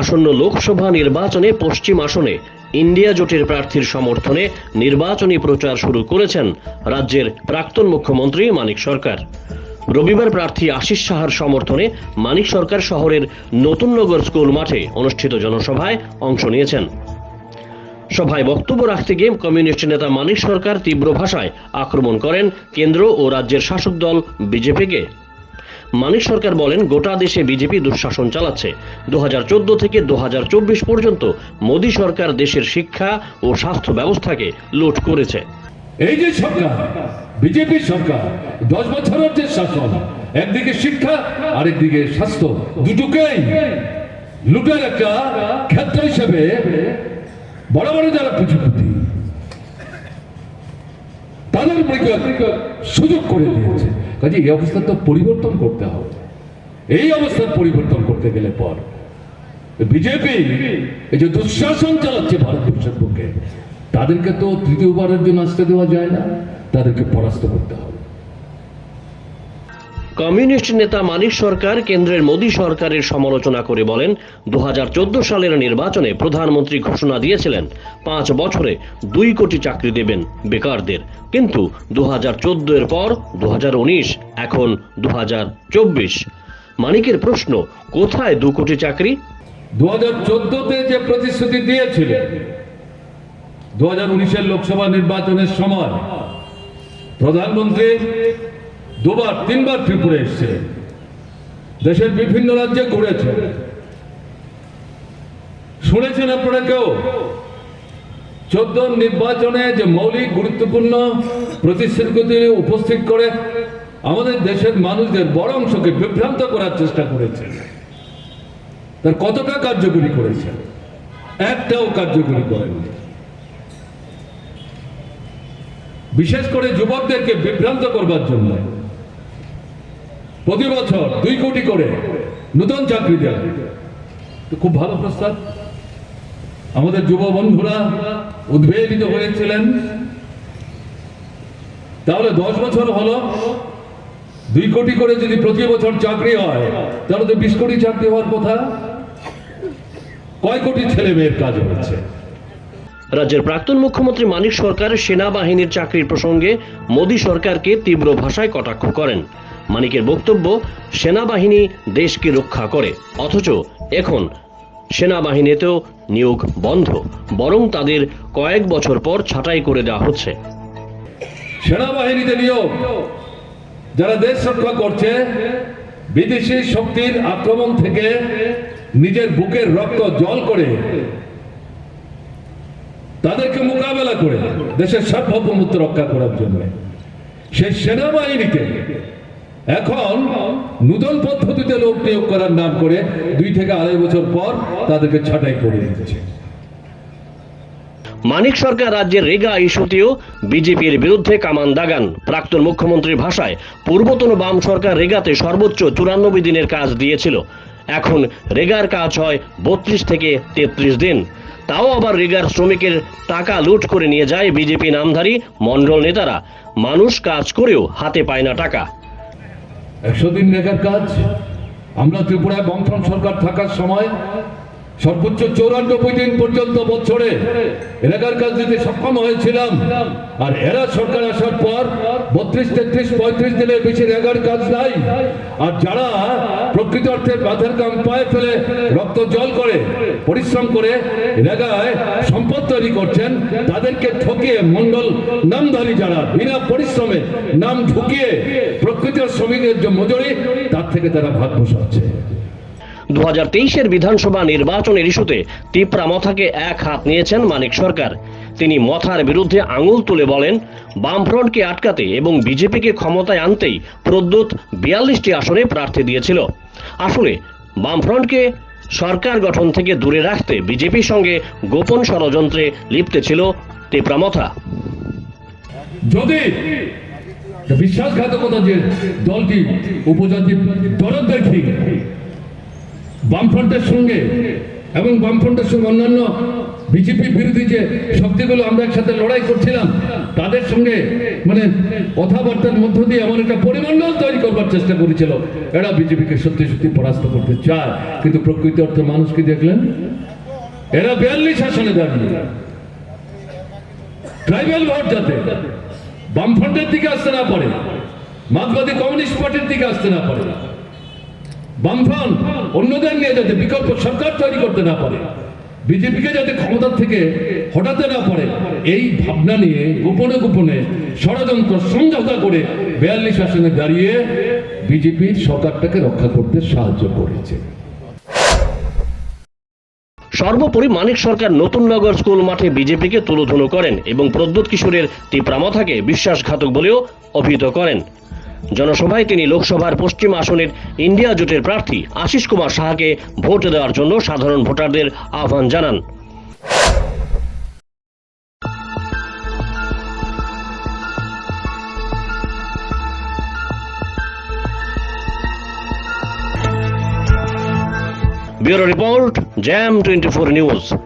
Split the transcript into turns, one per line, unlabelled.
আসন্ন লোকসভা নির্বাচনে পশ্চিম আসনে ইন্ডিয়া জোটের প্রার্থীর সমর্থনে নির্বাচনী প্রচার শুরু করেছেন রাজ্যের প্রাক্তন মুখ্যমন্ত্রী মানিক সরকার। রবিবার প্রার্থী আশিস সাহার সমর্থনে মানিক সরকার শহরের নতুননগর স্কুল মাঠে অনুষ্ঠিত জনসভায় অংশ নিয়েছেন। সভায় বক্তব্য রাখতে গিয়ে কমিউনিস্ট নেতা মানিক সরকার তীব্র ভাষায় আক্রমণ করেন কেন্দ্র ও রাজ্যের শাসক দল বিজেপিকে। মানিক সরকার বলেন, গোটা দেশে বিজেপি দুঃশাসন চালাচ্ছে। দু থেকে দুহাজার চব্বিশ পর্যন্ত মোদী সরকার দেশের শিক্ষা ও স্বাস্থ্য ব্যবস্থাকে লুট করেছে।
এই যে সরকার, বিজেপি সরকার, দশ বছরের যে শাসন, একদিকে শিক্ষা, আরেকদিকে স্বাস্থ্য, দুটোকেই লুটের একটা ক্ষেত্র হিসেবে বড় বড় যারা পুঁজিপতি তাদের সুযোগ করে দিয়েছে। কাজে এই অবস্থা তো পরিবর্তন করতে হবে। এই অবস্থান পরিবর্তন করতে গেলে পর বিজেপি এই যে দুঃশাসন চালাচ্ছে ভারতবর্ষের বুকে তাদেরকে তো তৃতীয়বারের জন্য আসতে দেওয়া যায় না, তাদেরকে পরাস্ত করতে হবে।
কমিউনিস্ট নেতা মানিক সরকার কেন্দ্রের মোদী সরকারের সমালোচনা করে বলেন, দুহাজার চোদ্দ সালের নির্বাচনে প্রধানমন্ত্রী ঘোষণা দিয়েছিলেন, পাঁচ বছরে দুই কোটি চাকরি দেবেন বেকারদের। কিন্তু দুহাজার চোদ্দ এর পর দুহাজার উনিশ, এখন দু মানিকের প্রশ্ন, কোথায় দু কোটি চাকরি?
দু চোদ্দতে যে প্রতিশ্রুতি দিয়েছিলেন দু হাজার লোকসভা নির্বাচনের সময়, প্রধানমন্ত্রী দুবার, তিনবার ত্রিপুরা এসেছিলেন দেশের বিভিন্ন রাজ্যে ঘুরেছে। শুনেছেন আপনারা কেউ? চোদ্দ নির্বাচনে যে মৌলিক গুরুত্বপূর্ণ প্রতিশ্রুতি উপস্থিত করে আমাদের দেশের মানুষদের বড় অংশকে বিভ্রান্ত করার চেষ্টা করেছেন তার কতটা কার্যকরী করেছে? একটাও কার্যকরী করেননি বিশেষ করে যুবকদেরকে বিভ্রান্ত করবার জন্য প্রতি বছর দুই কোটি করে নতুন চাকরি দেওয়া খুব ভালো প্রস্তাব। আমাদের যুব বন্ধুরা উদ্বেলিত হয়েছিলেন। তাহলে দশ বছর হলো। দুই কোটি করে যদি প্রতি বছর চাকরি হয়, তাহলে তো বিশ কোটি চাকরি হওয়ার কথা। কয় কোটি ছেলে মেয়ের কাজ হচ্ছে
রাজ্যের প্রাক্তন মুখ্যমন্ত্রী মানিক সরকার সেনাবাহিনীর চাকরির প্রসঙ্গে মোদী সরকারকে তীব্র ভাষায় কটাক্ষ করেন। মানিকের বক্তব্য, সেনাবাহিনী দেশকে রক্ষা করে। অথচ এখন সেনাবাহিনীতেও নিয়োগ বন্ধ। বরং তাদের কয়েক বছর পর ছাঁটাই করে দেওয়া হচ্ছে।
সেনাবাহিনীতে নিয়োগ। যারা দেশ রক্ষা করছে, বিদেশি শক্তির আক্রমণ থেকে নিজের বুকের রক্ত জল করে তাদেরকে মোকাবেলা করে দেশের সার্বভৌমত্ব রক্ষা করার জন্য। সেই সেনাবাহিনীতে এখন নূতন পদ্ধতিতে লোক নিয়োগ করার নাম করে দুই থেকে আড়াই বছর পর তাদেরকে ছাঁটাই করে দিচ্ছে।
মানিক সরকার রাজ্যের রেগা ইস্যুতেও বিজেপির বিরুদ্ধে কামান দাগান। প্রাক্তন মুখ্যমন্ত্রীর ভাষায় পূর্বতন বাম সরকার রেগাতে সর্বোচ্চ চুরানব্বই দিনের কাজ দিয়েছিল। এখন রেগার কাজ হয় বত্রিশ থেকে তেত্রিশ দিন। তাও আবার রেগার শ্রমিকের টাকা লুট করে নিয়ে যায় বিজেপি নামধারী মণ্ডল নেতারা। মানুষ কাজ করেও হাতে পায় না টাকা।
একশো দিন রেখার কাজ। আমরা ত্রিপুরায় বামফ্রন্ট সরকার থাকার সময় সর্বোচ্চ চৌরানব্বই দিন পর্যন্ত বছরে রেখার কাজ দিতে সক্ষম হয়েছিলাম। আর এরা সরকার আসার পর বত্রিশ, তেত্রিশ, পঁয়ত্রিশ দিনের বেশি রেখার কাজ নাই। আর যারা প্রকৃত অর্থে বাধার কাম পায়ে ফেলে রক্ত জল করে, পরিশ্রম করে রেগায় সম্পদ তৈরি করছেন, তাদেরকে ঠকিয়ে মন্ডল নামধারী যারা, বিনা পরিশ্রমে নাম প্রকৃত শ্রমিকের যে মজুরি তার থেকে তারা ভাত বসাচ্ছে
দু হাজার তেইশের বিধানসভা নির্বাচনের ইস্যুতে টিপরা মথাকে এক হাত নিয়েছেন মানিক সরকার। তিনি মথার বিরুদ্ধে আঙুল তুলে বলেন বামফ্রন্টকে আটকাতে এবং বিজেপিকে ক্ষমতায় আনতেই প্রদ্যুৎ বিয়াল্লিশটি আসনে প্রার্থী দিয়েছিল। আসলে বামফ্রন্টকে সরকার গঠন থেকে দূরে রাখতে বিজেপির সঙ্গে গোপন ষড়যন্ত্রে লিপ্ত ছিল টিপ্রামথা
যদি বিশ্বাসঘাতকতা যে দলটি, উপজাতি দরদ দেখি বামফ্রন্টের সঙ্গে এবং বামফ্রন্টের সঙ্গে অন্যান্য বিজেপি বিরোধী যে শক্তিগুলো আমরা একসাথে লড়াই করছিলাম, তাদের সঙ্গে মানে কথাবার্তার মধ্য দিয়ে এমন একটা পরিমণ্ডল তৈরি করবার চেষ্টা করেছিল। এরা বিজেপিকে সত্যি সত্যি পরাস্ত করতে চায়। কিন্তু প্রকৃত অর্থে মানুষ কি দেখলেন? এরা বিয়াল্লিশ আসনে দাঁড়িয়ে, ট্রাইবাল ভোট যাতে বামফ্রন্টের দিকে আসতে না পারে। মার্ক্সবাদী কমিউনিস্ট পার্টির দিকে আসতে না পারে। বামফ্রন্ট অন্যদের নিয়ে যাতে বিকল্প সরকার তৈরি করতে না পারে। বিজেপিকে যাতে ক্ষমতার থেকে হটাতে না পারে, এই ভাবনা নিয়ে গোপনে গোপনে ষড়যন্ত্র সমঝোতা করে বিয়াল্লিশ আসনে দাঁড়িয়ে বিজেপির সরকারটাকে রক্ষা করতে সাহায্য করেছে।
সর্বোপরি মানিক সরকার নতুন নগর স্কুল মাঠে বিজেপিকে তুলোধুনো করেন এবং প্রদ্যুৎ কিশোরের তীব্রামথাকে বিশ্বাসঘাতক বলেও অভিহিত করেন। জনসভায় তিনি লোকসভার পশ্চিম আসনের ইন্ডিয়া জোটের প্রার্থী আশিস কুমার সাহাকে ভোট দেওয়ার জন্য সাধারণ ভোটারদের আহ্বান জানান। we Bureau Report, Jam 24 News.